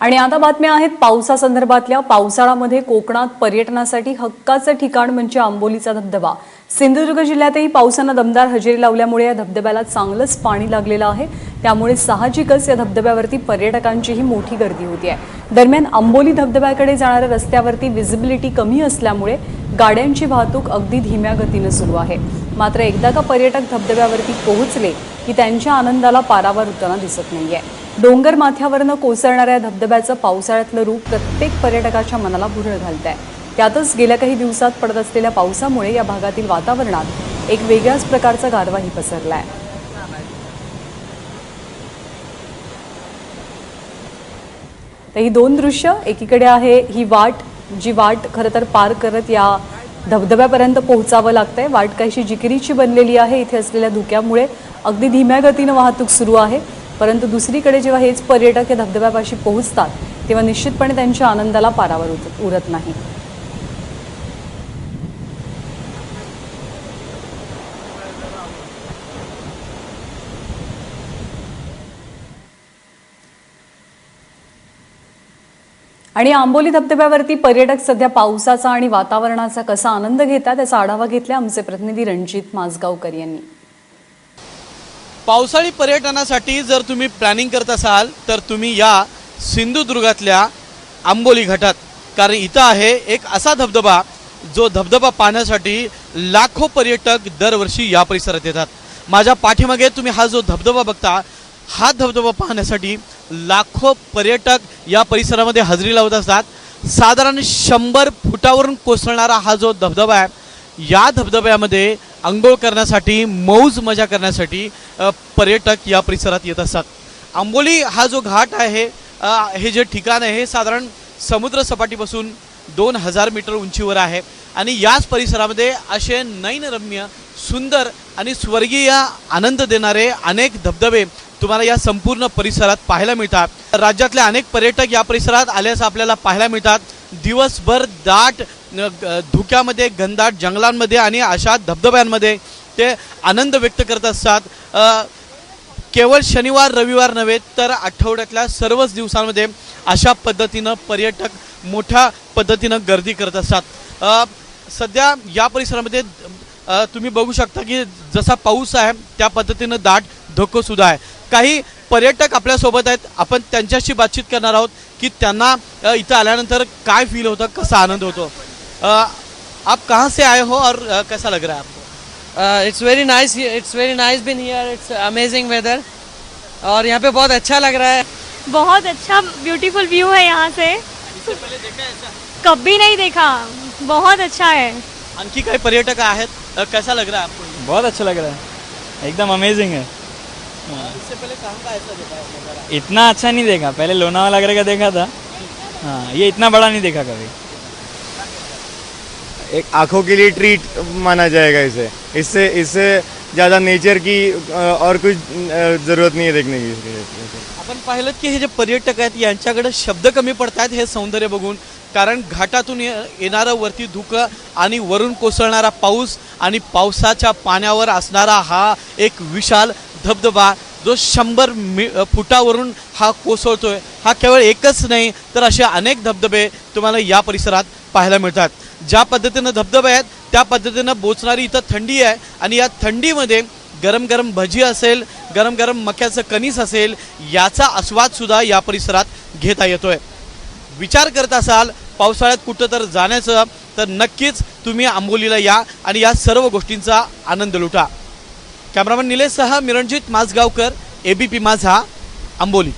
आणि आता बातम्या आहेत पावसासंदर्भातल्या. पावसाळ्यामध्ये कोकणात पर्यटनासाठी हक्काचं ठिकाण म्हणजे आंबोलीचा धबधबा. सिंधुदुर्ग जिल्ह्यातही पावसानं दमदार हजेरी लावल्यामुळे या धबधब्याला चांगलंच पाणी लागलेलं आहे. त्यामुळे साहजिकच या धबधब्यावरती पर्यटकांचीही मोठी गर्दी होती आहे दरम्यान आंबोली धबधब्याकडे जाणाऱ्या रस्त्यावरती विजिबिलिटी कमी असल्यामुळे गाड्यांची वाहतूक अगदी धीम्या गतीनं सुरू आहे. मात्र एकदा का पर्यटक धबधब्यावरती पोहोचले की त्यांच्या आनंदाला पारावर होताना दिसत नाहीये. डोंगर माथ्यावरनं कोसळणाऱ्या धबधब्याचं पावसाळ्यातलं रूप प्रत्येक पर्यटकाच्या मनाला भुरळ घालत आहे त्यातच गेल्या काही दिवसात पडत असलेल्या पावसामुळे या भागातील वातावरणात एक वेगळ्याच प्रकारचा गारवाही पसरलाय. तर ही दोन दृश्य एकीकडे आहे ही वाट जी वाट खरं तर पार करत या धबधब्यापर्यंत पोहोचावं लागतंय. वाट काहीशी जिकिरीची बनलेली आहे इथे असलेल्या धुक्यामुळे अगदी धीम्या गतीनं वाहतूक सुरू आहे. परंतु दुसरीकडे जेव्हा हेच पर्यटक या धबधब्यापाशी पोहोचतात तेव्हा निश्चितपणे त्यांच्या आनंदाला पारावर उरत नाही. आणि आंबोली धबधब्यावरती पर्यटक सध्या पावसाचा आणि वातावरणाचा कसा आनंद घेतात त्याचा आढावा घेतला आमचे प्रतिनिधी रणजित माजगावकर यांनी. पावसाळी पर्यटनासाठी जर तुम्ही प्लॅनिंग करत असाल तर तुम्ही या सिंधुदुर्गातल्या आंबोली घाटात. कारण इथं आहे एक असा धबधबा जो धबधबा पाहण्यासाठी लाखो पर्यटक दरवर्षी या परिसरात येतात. माझ्या पाठीमागे तुम्ही हा जो धबधबा बघता हा धबधबा पाहण्यासाठी लाखो पर्यटक या परिसरामध्ये हजेरी लावत असतात. साधारण शंभर फुटावरून कोसळणारा हा जो धबधबा आहे या धबधब्यामध्ये आंघोळ करण्यासाठी मौज मजा करण्यासाठी पर्यटक या परिसरात येत असतात. आंबोली हा जो घाट आहे हे जे ठिकाण आहे हे साधारण समुद्र सपाटीपासून दोन हजार मीटर उंचीवर आहे. आणि याच परिसरामध्ये असे नैनरम्य सुंदर आणि स्वर्गीय आनंद देणारे अनेक धबधबे तुम्हाला या संपूर्ण परिसरात पाहायला मिळतात. राज्यातले अनेक पर्यटक या परिसरात आल्यास आपल्याला पाहायला मिळतात. दिवसभर दाट धुक्यामध्ये घनदाट जंगलांमध्ये आणि अशा धबधब्यांमध्ये ते आनंद व्यक्त करत असतात. केवळ शनिवार रविवार नव्हे तर आठवड्यातल्या सर्वच दिवसांमध्ये अशा पद्धतीनं पर्यटक मोठ्या पद्धतीनं गर्दी करत असतात. सध्या या परिसरामध्ये तुम्ही बघू शकता की जसा पाऊस आहे त्या पद्धतीनं दाट धोकोसुद्धा आहे. काही पर्यटक आपल्यासोबत आहेत. आपण त्यांच्याशी बातचीत करणार आहोत की त्यांना इथं आल्यानंतर काय फील होतं कसा आनंद होतो. आप कहाँ से आए हो और कैसा लग रहा है आपको? it's very nice here. It's very nice been here. It's amazing weather. और यहाँ पे बहुत अच्छा लग रहा है। बहुत अच्छा ब्यूटीफुल व्यू है यहाँ से। पहले देखा है ऐसा कभी नहीं देखा। बहुत अच्छा है। आणखी काही पर्यटक आहेत? कैसा लग रहा है आपको? बहुत अच्छा लग रहा है। एकदम अमेजिंग है। इससे पहले कहाँ का ऐसा देखा है? इतना अच्छा नहीं देखा। पहले लोनावाला वगैरह का देखा था। हाँ ये इतना बड़ा नहीं देखा कभी। एक आंखों के लिए ट्रीट माना जाएगा इसे। इससे इससे ज़्यादा नेचर की और कुछ ज़रूरत नहीं है देखने की। आपण पाहिलं की हे जे पर्यटक आहेत यांच्याकडे शब्द कमी पडत आहेत हे सौंदर्य बघून. कारण घाटातून ये- येणारं वरती धुकं आणि वरून कोसळणारा पाऊस आणि पावसाच्या पाण्यावर असणारा हा एक विशाल धबधबा जो शंभर मी फुटावरून हा कोसळतोय हा केवळ एकच नाही तर असे अनेक धबधबे तुम्हाला या परिसरात पाहायला मिळतात. ज्या पद्धतीनं धबधबे आहेत त्या पद्धतीनं बोचणारी इथं थंडी आहे आणि या थंडीमध्ये गरम गरम भजी असेल गरम गरम मक्याचं कणीस असेल याचा आस्वादसुद्धा या परिसरात घेता येतोय. विचार करत असाल पावसाळ्यात कुठं तर जाण्याचं तर नक्कीच तुम्ही आंबोलीला या आणि या सर्व गोष्टींचा आनंद लुटा. कॅमेरामन निलेशसह मिरणजित माझगावकर एबीपी माझा आंबोली.